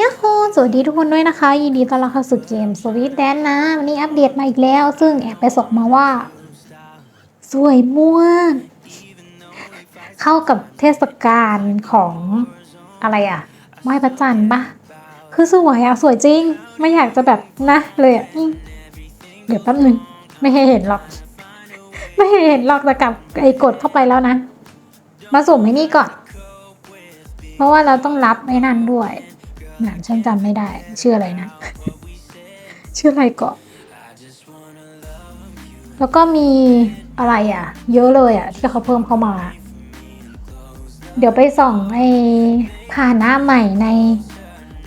ยาโฮสวัสดีทุกคนด้วยนะคะ ยินดีต้อนรับเข้าสู่เกมสวีทแดนนะ วันนี้อัปเดตมาอีกแล้ว ซึ่งแอบไปส่งมาว่า สวยม่วงเข้ากับเทศกาลของอะไรอะไหว้พระจันทร์ปะคือสวยอะสวยจริง ไม่อยากจะแบบนะเลยอะเดี๋ยวแป๊บนึง ไม่ให้เห็นหรอก ไม่ให้เห็นหรอกแต่กับไอ้กดเข้าไปแล้วนะ มาสุ่มไอ้นี่ก่อน เพราะว่าเราต้องรับไอ้นั่นด้วย งานฉันจำไม่ได้ ชื่ออะไรนะ ชื่ออะไรเกาะแล้วก็มีอะไรอะ เยอะเลยอะ ที่เขาเพิ่มเข้ามา เดี๋ยวไปส่องไอ้ผ่านหน้าใหม่ใน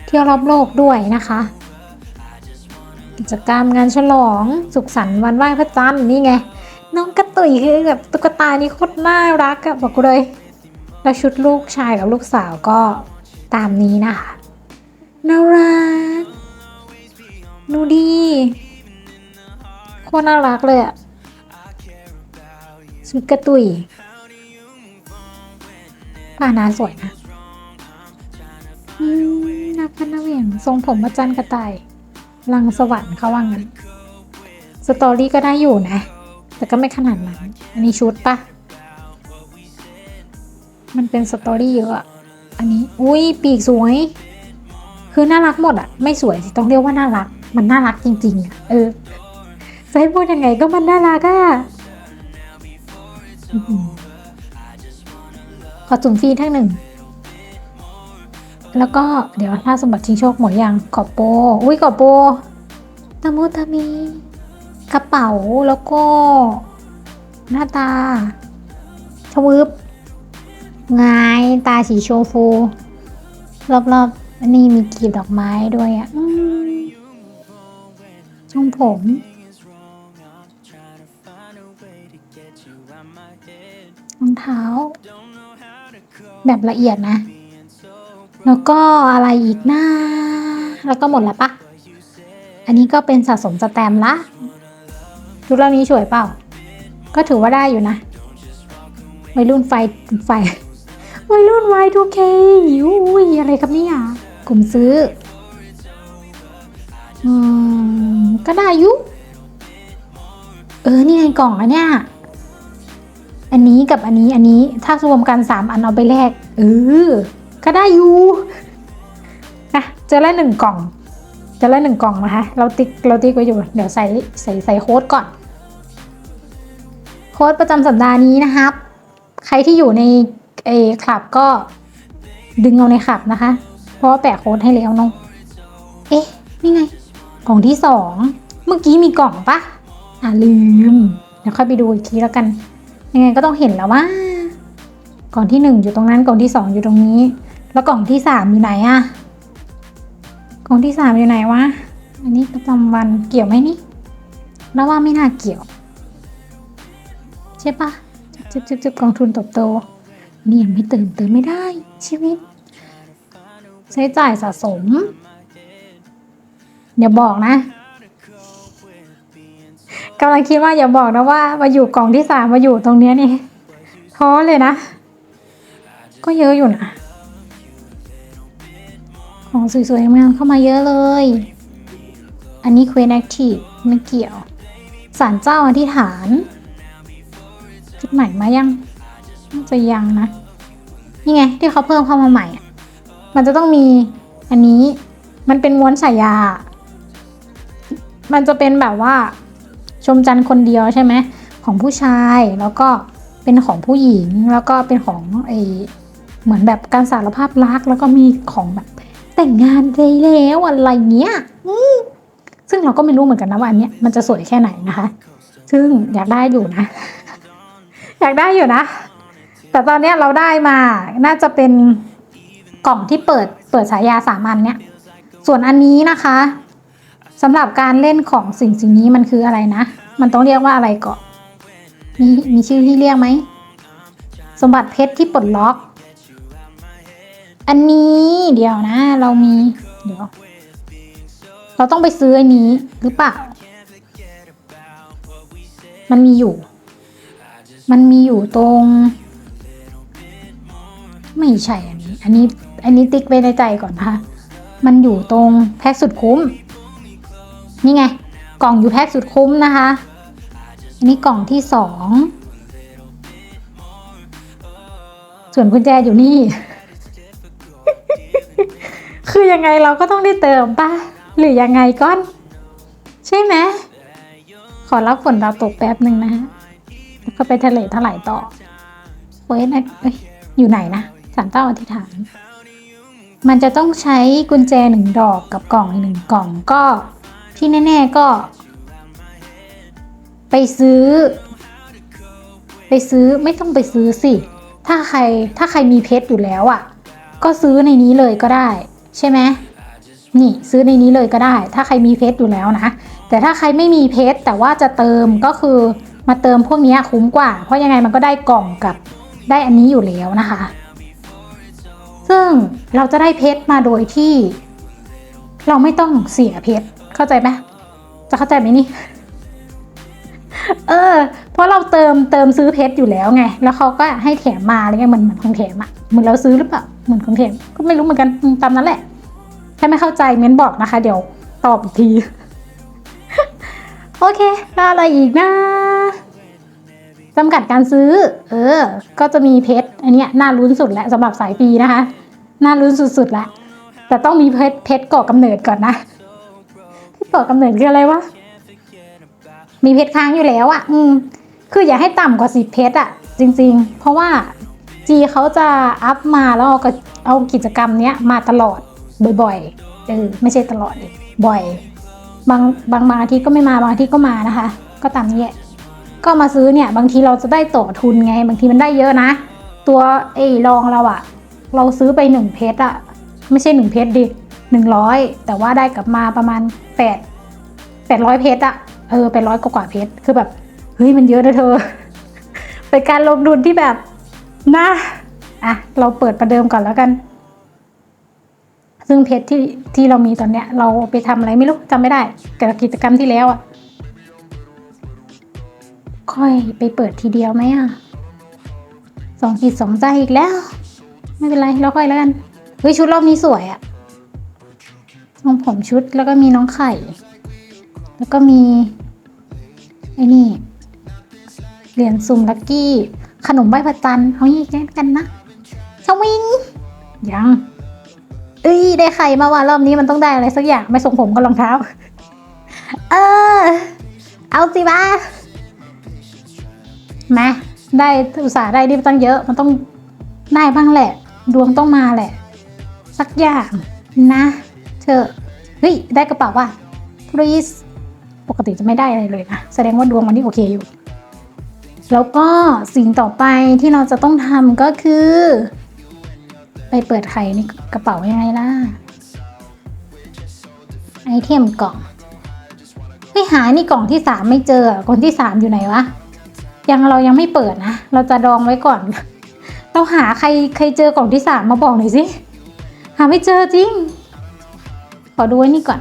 เที่ยวรอบโลกด้วยนะคะ กิจกรรมงานฉลองสุขสันต์วันไหว้พระจันทร์นี่ไง น้องกระตุยคือแบบตุ๊กตานี่โคตรน่ารักอะบอกกูเลย แล้วชุดลูกชายกับลูกสาวก็ตามนี้นะคะ น่ารักดูดีโคตรน่ารักเลยอะชุดกระตุยป้านาสวยนะอืมนักพันนาเวียงทรงผมประจันกระต่าย ลังสวรรค์เขาว่างั้น สตอรี่ก็ได้อยู่นะ แต่ก็ไม่ขนาดนั้น อันนี้ชุดปะมันเป็นสตอรี่เยอะ อันนี้ อุ้ยปีกสวย คือน่ารักหมดอะ ไม่สวยสิต้องเรียกว่าน่ารัก มันน่ารักจริงๆอะเออจะให้พูดยังไงก็มันน่ารักอะอื้อหือขอจุ่มฟรีทั้งหนึ่ง แล้วก็เดี๋ยวถ้าสมบัติชิงโชคหมดยังขอโป อุ้ยขอโปตะมุตะมี กระเป๋าแล้วก็ หน้าตา ชวืบงายตาสีโชฟู รอบๆ อันนี้มีกลีบดอกไม้ด้วยอะ่ะอืมทรงผม รองเท้า แบบละเอียดนะ แล้วก็อะไรอีกนะแล้วก็หมดแล้วปะ อันนี้ก็เป็นสะสมสแตมป์ละชุดเหล่านี้สวยเปล่า ก็ถือว่าได้อยู่นะวัยรุ่นไฟไฟวัยรุ่น Y2K อุ้ยอะไรครับเนี่ย กลุ่มซื้ออืมก็ได้ยุ เออ นี่ไงกล่องอันเนี้ยอันนี้กับอันนี้อันนี้ถ้ารวมกันสามอันเอาไปแลกเออก็ได้อยู่นะเจอล้หนึ่งกล่องเจอล้หนึ่งกล่องนะคะเราติ๊กเราติ๊กไว้อยู่ เดี๋ยวใส่ใส่ใส่โค้ดก่อน โค้ดประจำสัปดาห์นี้นะครับ ใครที่อยู่ในเอคลับก็ดึงเอาในคลับนะคะ เพราะว่าแปะโค้ดให้แล้วน้อง เอ๊ะ นี่ไง กล่องที่สอง เมื่อกี้มีกล่องปะอ่าลืม เดี๋ยวค่อยไปดูอีกทีแล้วกัน ยังไงก็ต้องเห็นแล้วว่า กล่องที่หนึ่งอยู่ตรงนั้น กล่องที่สองอยู่ตรงนี้ แล้วกล่องที่สามอยู่ไหนอะกล่องที่สามอยู่ไหนวะ อันนี้ประจำวันเกี่ยวไหมนี่แล้วว่าไม่น่าเกี่ยว ใช่ปะจึบจึบจึบกองทุนตบโตนี่ยังไม่เติมเติมไม่ได้ ชีวิต ใช้จ่ายสะสม อย่าบอกนะกำลังคิดว่าอย่าบอกนะว่า มาอยู่กล่องที่สามมาอยู่ตรงเนี้ยนี่ท้อเลยนะ ก็เยอะอยู่นะ ของสวยๆงามเข้ามาเยอะเลย อันนี้เคว e แอคทีฟไม่เกี่ยวสารเจ้าอธิษฐานชุดใหม่มายังน่าจะยังนะ นี่ไง ที่เขาเพิ่มเข้ามาใหม่อะ มันจะต้องมีอันนี้มันเป็นม้วนสายยา มันจะเป็นแบบว่าชมจันทร์คนเดียวใช่ไหมของผู้ชายแล้วก็เป็นของผู้หญิงแล้วก็เป็นของไอเหมือนแบบการสารภาพรักแล้วก็มีของแบบแต่งงานได้แล้วอะไรเงี้ยซึ่งเราก็ไม่รู้เหมือนกันนะว่าอันเนี้ยมันจะสวยแค่ไหนนะคะ ซึ่งอยากได้อยู่นะ อยากได้อยู่นะ แต่ตอนเนี้ยเราได้มาน่าจะเป็น กล่องที่เปิดเปิดฉายาสามัญเนี่ย ส่วนอันนี้นะคะสำหรับการเล่นของสิ่งสิ่งนี้มันคืออะไรนะ มันต้องเรียกว่าอะไรก่อนมีมีชื่อที่เรียกไหม สมบัติเพชรที่ปลดล็อก อันนี้เดี๋ยวนะ เรามีเดี๋ยว เราต้องไปซื้ออันนี้หรือเปล่า มันมีอยู่ มันมีอยู่ตรง ไม่ใช่อันนี้ อันนี้ อันนี้ติ๊กไว้ในใจก่อนนะคะมันอยู่ตรงแพ็กสุดคุ้ม นี่ไง กล่องอยู่แพ็กสุดคุ้มนะคะ อันนี่กล่องที่สอง ส่วนกุญแจอยู่นี่ คือยังไงเราก็ต้องได้เติมป่ะ หรือยังไงก้อน ใช่ไหม ขอรับฝนดาวตกแป๊บหนึ่งนะฮะแล้วก็ไปทะเลถลายต่อเว้ยนะเอ้ยอยู่ไหนนะสารเต้าอธิษฐาน มันจะต้องใช้กุญแจหนึ่งดอกกับกล่องอีกหนึ่งกล่องก็ที่แน่ ๆก็ ไปซื้อ ไปซื้อไม่ต้องไปซื้อสิ ถ้าใครถ้าใครมีเพชรอยู่แล้วอะ่ะ ก็ซื้อในนี้เลยก็ได้ ใช่ไหมนี่ซื้อในนี้เลยก็ได้ ถ้าใครมีเพชรอยู่แล้วนะ แต่ถ้าใครไม่มีเพชรแต่ว่าจะเติมก็คือมาเติมพวกนี้คุ้มกว่า เพราะยังไงมันก็ได้กล่องกับได้อันนี้อยู่แล้วนะคะ ซึ่งเราจะได้เพชรมาโดยที่ เราไม่ต้องเสียเพชรเข้าใจไหมจะเข้าใจไหมนี่เออ เพราะเราเติมเติมซื้อเพชรอยู่แล้วไง แล้วเขาก็ให้แถมมาอะไรเงี้ยเหมือนเหมือนของแถมอะเหมือนเราซื้อหรือเปล่าเหมือนของแถมก็ไม่รู้เหมือนกันตามนั้นแหละถ้าไม่เข้าใจเม้นบอกนะคะ เดี๋ยวตอบอีกที โอเคแล้วอะไรอีกนะจำกัดการซื้อ เออ ก็จะมีเพชรอันเนี้ยน่าลุ้นสุดแหล้วสำหรับสายปีนะคะ น่าลุ้นสุดๆล้วแต่ต้องมีเพชรเพชรก่อกำเนิดก่อนนะเพชรก่อกำเนิดคืออะไรวะมีเพชรค้างอยู่แล้วอะ่ะ อืม คืออย่าให้ต่ำกว่าสิบเพชรอะ่ะ จริง ๆ เพราะว่าจีเขาจะอัพมาแล้วเอาก็เอากิจกรรมเนี้ยมาตลอดบ่อยๆเออไม่ใช่ตลอดดิบ่อย บางบางบางอาทิตย์ก็ไม่มาบางอาทิตย์ก็มานะคะ ก็ตามนี้แหละก็มาซื้อเนี่ย บางทีเราจะได้ต่อทุนไง บางทีมันได้เยอะนะ ตัวไอ้รองเราอะ เราซื้อไปหนึ่งเพชรอะไม่ใช่หนึ่งเพชรดิหนึ่งร้อยแต่ว่าได้กลับมาประมาณแปดแปดร้อยเพชรอะเออแปดร้อยกว่าเพชรคือแบบเฮ้ยมันเยอะนะเธอเป็นการลงทุนที่แบบนะอะเราเปิดประเดิมก่อนแล้วกัน ซึ่งเพชรที่ที่เรามีตอนเนี้ย เราไปทำอะไรไม่รู้จำไม่ได้กับกิจกรรมที่แล้วอะค่อยไปเปิดทีเดียวไหมอะสองจิตสองใจอีกแล้ว ไม่เป็นไรเราค่อยแล้วกันเฮ้ยชุดรอบนี้สวยอะทรงผมชุดแล้วก็มีน้องไข่ แล้วก็มีไอ้นี่เหรียญสุ่มลักกี้ ขนมใบผัดจันเอาอย่างนี้กันนะชวิงยังเอ้ยได้ไข่มาว่ารอบนี้มันต้องได้อะไรสักอย่างไม่ส่งผมกับรองเท้า เออ เอาสิบ้ามาได้อุตส่าห์ได้ดิบตั้งเยอะ มันต้องได้บ้างแหละ ดวงต้องมาแหละ สักอย่างนะเธอเฮ้ยได้กระเป๋าว่ะ please ปกติจะไม่ได้อะไรเลยนะ แสดงว่าดวงมันนี่โอเคอยู่ แล้วก็สิ่งต่อไปที่เราจะต้องทำก็คือ ไปเปิดไข่ในกระเป๋ายังไงล่ะ ไอเทมกล่องไม่หานี่กล่องที่สามไม่เจอกล่องที่สามอยู่ไหนวะ ยังเรายังไม่เปิดนะ เราจะดองไว้ก่อน เราหาใครใครเจอกล่องที่สามมาบอกหน่อยสิหาไม่เจอจริง ขอดูไว้นี่ก่อน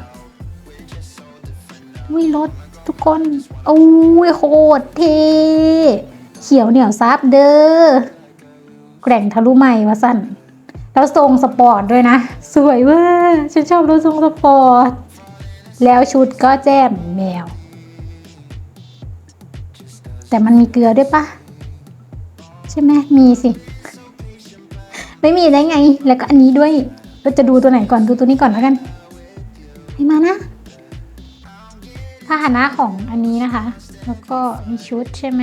วิรถทุกคนโอ้ยโคตรเทเขียวเหนียวซับเด้อแกร่งทะลุใหม่วะสั้นแล้วทรงสปอร์ตด้วยนะ สวยเว่าฉันชอบรถทรงสปอร์ต แล้วชุดก็แจ่มแมว แต่มันมีเกลือด้วยปะใช่ไหมมีสิ ไม่มีได้ไง แล้วก็อันนี้ด้วยเราจะดูตัวไหนก่อนดูตัวนี้ก่อนแล้วกันให้มานะพาหนะของอันนี้นะคะ แล้วก็มีชุดใช่ไหม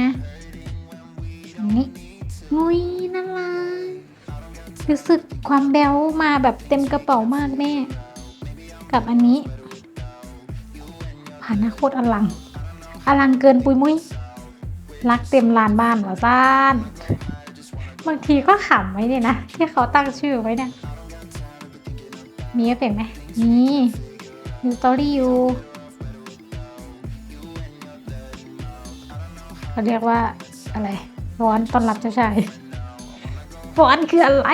อันนี้งุยน่ารักรู้สึกความแบลมาแบบเต็มกระเป๋ามากแม่ กับอันนี้ผานหน้าโคตรอลัง อลังเกินปุยมุ้ยรักเต็มลานบ้านเหรอซ่าน บางทีก็ขำไว้เนี่ยนะ ที่เขาตั้งชื่อไว้เนี่ย มีเอฟเฟกไหมมีมีสตอรี่อยู่เขาเรียกว่าอะไรร้อนต้อนรับเจ้าชายฟอนคืออะไร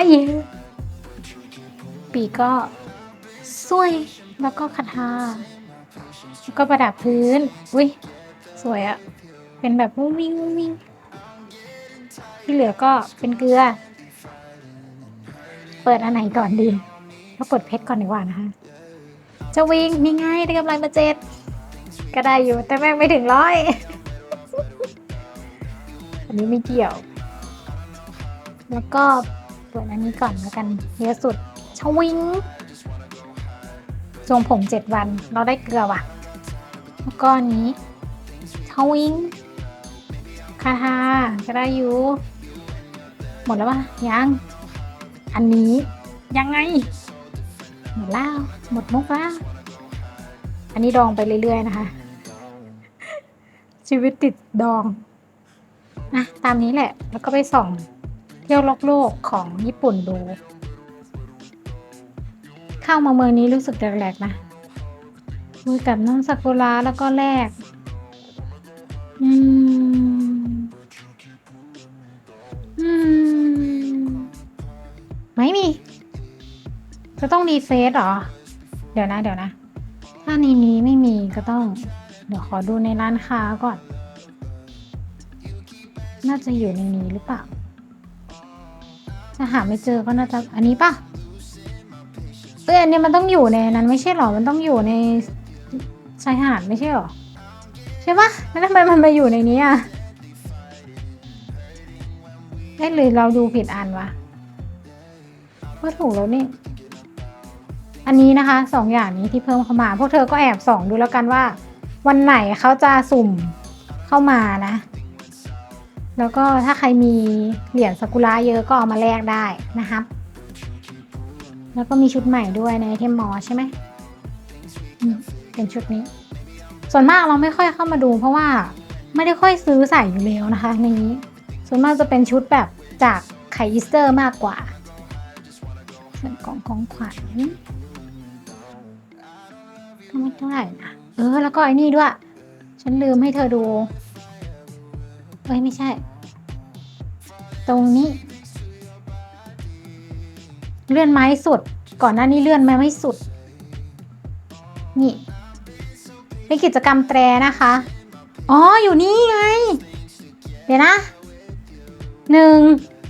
ปีก็สวยแล้วก็คาถาแล้วก็ประดับพื้น อุ้ยสวยอะเป็นแบบมุ้งมิ้งมุมิง ที่เหลือก็เป็นเกลือ เปิดอันไหนก่อนดีก็เปิดเพชรก่อนดีกว่านะคะจะวิ่งนี่ไงได้กำไรมาเจ็ดก็ได้อยู่แต่แม่งไม่ถึงร้อย อันนี้ไม่เกี่ยว แล้วก็เปิดอันนี้ก่อนแล้วกันเยอะสุดชวิงทรงผมเจ็ดวันเราได้เกลือว่ะ แล้วก็อันนี้ชวิงคาทาก็ได้อยู่ หมดแล้วปะยัง อันนี้ยังไง หมดแล้ว หมดมุกแล้ว อันนี้ดองไปเรื่อยๆนะคะ ชีวิตติดดองนะตามนี้แหละ แล้วก็ไปส่องเที่ยวโลกโลกของญี่ปุ่นดู เข้ามาเมืองนี้รู้สึกแปลกๆนะคุยกับน้องซากุระแล้วก็แลกอืม ต้องรีเฟซเหรอ เดี๋ยวนะ เดี๋ยวนะ ถ้าในนี้ไม่มีก็ต้อง เดี๋ยวขอดูในร้านค้าก่อน น่าจะอยู่ในนี้หรือเปล่าถ้าหาไม่เจอก็น่าจะ อันนี้ปะเอ้ยอันนี้มันต้องอยู่ในนั้นไม่ใช่หรอ มันต้องอยู่ในชายหาดไม่ใช่หรอ ใช่ปะแล้วทำไมมันมาอยู่ในนี้อะเอ้ยหรือเราดูผิดอันวะว่าถูกแล้วนี่ อันนี้นะคะสองอย่างนี้ที่เพิ่มเข้ามา พวกเธอก็แอบส่องดูแล้วกันว่า วันไหนเขาจะสุ่มเข้ามานะ แล้วก็ถ้าใครมีเหรียญซากุระเยอะก็เอามาแลกได้นะครับ แล้วก็มีชุดใหม่ด้วยในเทมมอใช่ไหมเป็นชุดนี้ ส่วนมากเราไม่ค่อยเข้ามาดู เพราะว่าไม่ได้ค่อยซื้อใส่อยู่แล้วนะคะ ในนี้ ส่วนมากจะเป็นชุดแบบจากไข่อีสเตอร์มากกว่าส่วนของของขวัญ ไม่เท่าไหร่นะเออ แล้วก็ไอ้นี่ด้วย ฉันลืมให้เธอดูเอ้ยไม่ใช่ ตรงนี้ เลื่อนไม้สุด ก่อนหน้านี้เลื่อนไม้ไม่สุด นี่เป็นกิจกรรมแตรนะคะ อ๋อ อยู่นี่ไง เดี๋ยวนะหนึ่ง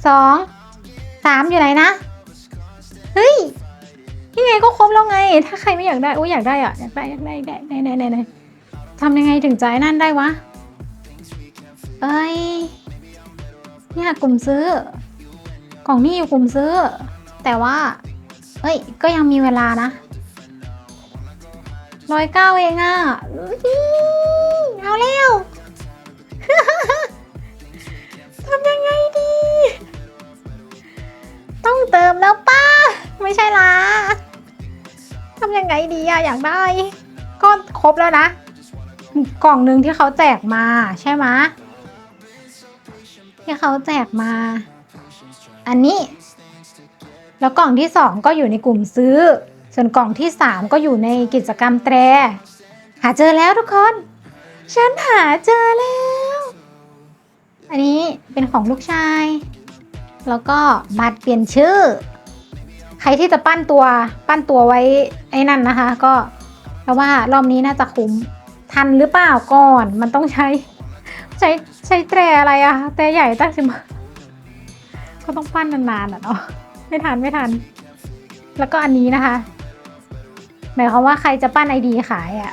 สองสามอยู่ไหนนะ เฮ้ย นี่ไงก็ครบแล้วไง ถ้าใครไม่อยากได้โอ้ยอยากได้อะอยากได้อยากได้อยากได้ไหนไหนไหนทำยังไงถึงจะไอ้นั่นได้วะ เอ้ยเนี่ยกลุ่มซื้อ กล่องนี้อยู่กลุ่มซื้อ แต่ว่าเอ้ย ก็ยังมีเวลานะร้อยเก้าเองอะเอาเร็วทำยังไงดี ต้องเติมแล้วป้า ไม่ใช่ละทำยังไงดีอะอยากได้ ก็ครบแล้วนะ กล่องหนึ่งที่เขาแจกมาใช่ไหมที่เขาแจกมา อันนี้ แล้วกล่องที่สองก็อยู่ในกลุ่มซื้อ ส่วนกล่องที่สามก็อยู่ในกิจกรรมแตร หาเจอแล้วทุกคน ฉันหาเจอแล้ว อันนี้เป็นของลูกชาย แล้วก็บัตรเปลี่ยนชื่อ ใครที่จะปั้นตัวปั้นตัวไว้ไอ้นั่นนะคะ ก็เพราะว่ารอบนี้น่าจะคุ้มทันหรือเปล่าก่อนมันต้องใช้ ใช้ใช้แตรอะไรอะแตรใหญ่ตั้งสิบก็ต้องปั้นนานๆอะเนาะไม่ทันไม่ทัน แล้วก็อันนี้นะคะหมายความว่าใครจะปั้นไอดีขายอะ่ะ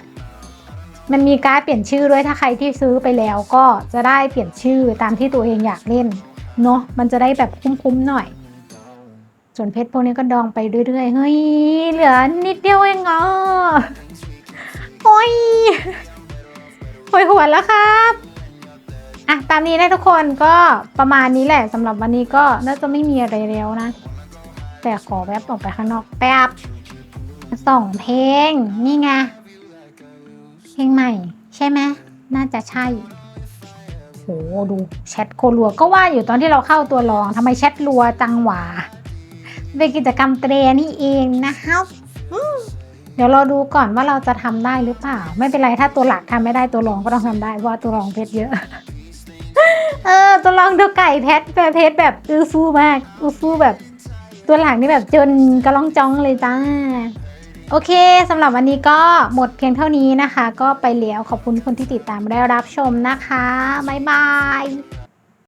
มันมีการเปลี่ยนชื่อด้วยถ้าใครที่ซื้อไปแล้วก็จะได้เปลี่ยนชื่อตามที่ตัวเองอยากเล่นเนาะมันจะได้แบบคุ้มๆหน่อย วนเพชรพวกนี้ก็ดองไปเรื่อยๆ เฮ้ย เหลือนิดเดียวเองอะโอ้ยหวยหวแล้วครับอะตามนี้นะทุกคนก็ประมาณนี้แหละสำหรับวันนี้ก็น่าจะไม่มีอะไรแล้วนะ แต่ขอแวบออกไปข้างนอกแป๊บส่องเพลง นี่ไง เพลงใหม่ ใช่ไหมน่าจะใช่โหดูแชทโครัวก็ว่าอยู่ตอนที่เราเข้าตัวรองทำไมแชทรัวจังหวะ เป็นกิจกรรมเตรนี่เองนะครับเดี๋ยวเราดูก่อนว่าเราจะทำได้หรือเปล่า ไม่เป็นไรถ้าตัวหลักทำไม่ได้ตัวรองก็ต้องทำได้ว่าตัวรองเพชรเยอะ เออ ตัวรองตัวไก่เพชรแต่เพชรแบบอื้อฟู่มากอื้อฟู่แบบ ตัวหลังนี่แบบจนกระล่องจ้องเลยจ้าโอเคสำหรับวันนี้ก็หมดเพียงเท่านี้นะคะ ก็ไปแล้วขอบคุณคนที่ติดตามได้รับชมนะคะ บ๊ายบาย